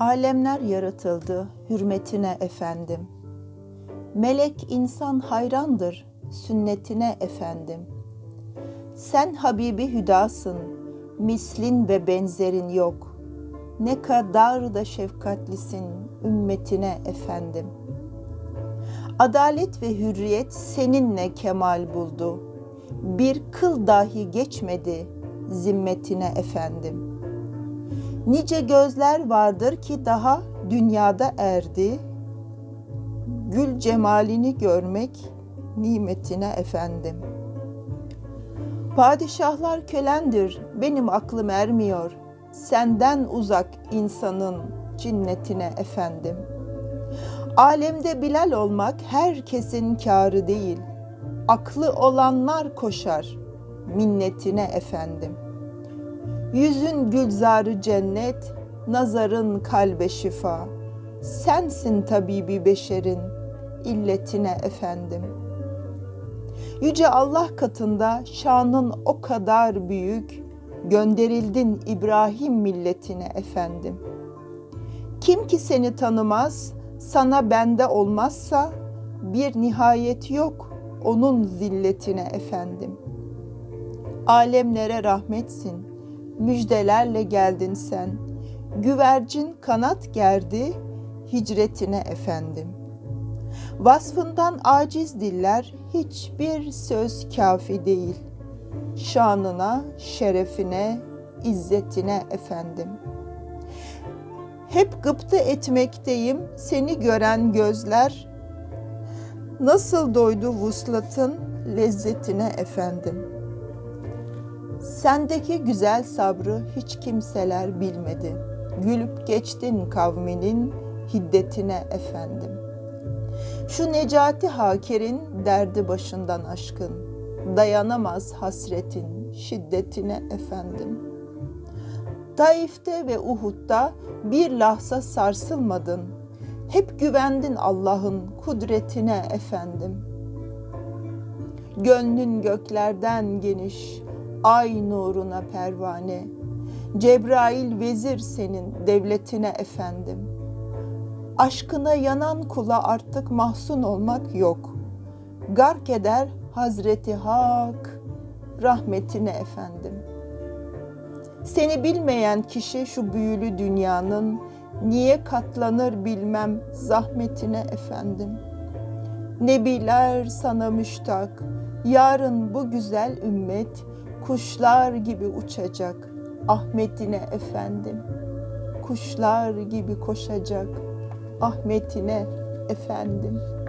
Alemler yaratıldı hürmetine efendim. Melek insan hayrandır sünnetine efendim. Sen Habibi Hüdasın, mislin ve benzerin yok. Ne kadar da şefkatlisin ümmetine efendim. Adalet ve hürriyet seninle kemal buldu. Bir kıl dahi geçmedi zimmetine efendim.'' Nice gözler vardır ki daha dünyada erdi. Gül cemalini görmek nimetine efendim. Padişahlar kölendir, benim aklım ermiyor. Senden uzak insanın cinnetine efendim. Alemde Bilal olmak herkesin kârı değil. Aklı olanlar koşar minnetine efendim.'' Yüzün gülzarı cennet, nazarın kalbe şifa. Sensin tabibi beşerin, illetine efendim. Yüce Allah katında şanın o kadar büyük, gönderildin İbrahim milletine efendim. Kim ki seni tanımaz, sana bende olmazsa bir nihayet yok onun zilletine efendim. Alemlere rahmetsin, müjdelerle geldin sen. Güvercin kanat gerdi hicretine efendim. Vasfından aciz diller hiçbir söz kafi değil. Şanına, şerefine, izzetine efendim. Hep gıpta etmekteyim seni gören gözler. Nasıl doydu vuslatın lezzetine efendim.'' Sendeki güzel sabrı hiç kimseler bilmedi. Gülüp geçtin kavminin hiddetine efendim. Şu Necati Haker'in derdi başından aşkın. Dayanamaz hasretin şiddetine efendim. Taif'te ve Uhud'da bir lahza sarsılmadın. Hep güvendin Allah'ın kudretine efendim. Gönlün göklerden geniş, ay nuruna pervane. Cebrail vezir senin devletine efendim. Aşkına yanan kula artık mahzun olmak yok. Gark eder Hazreti Hak rahmetine efendim. Seni bilmeyen kişi şu büyülü dünyanın niye katlanır bilmem zahmetine efendim. Nebiler sana müştak, yarın bu güzel ümmet kuşlar gibi uçacak Ahmetine efendim. Kuşlar gibi koşacak Ahmetine efendim.''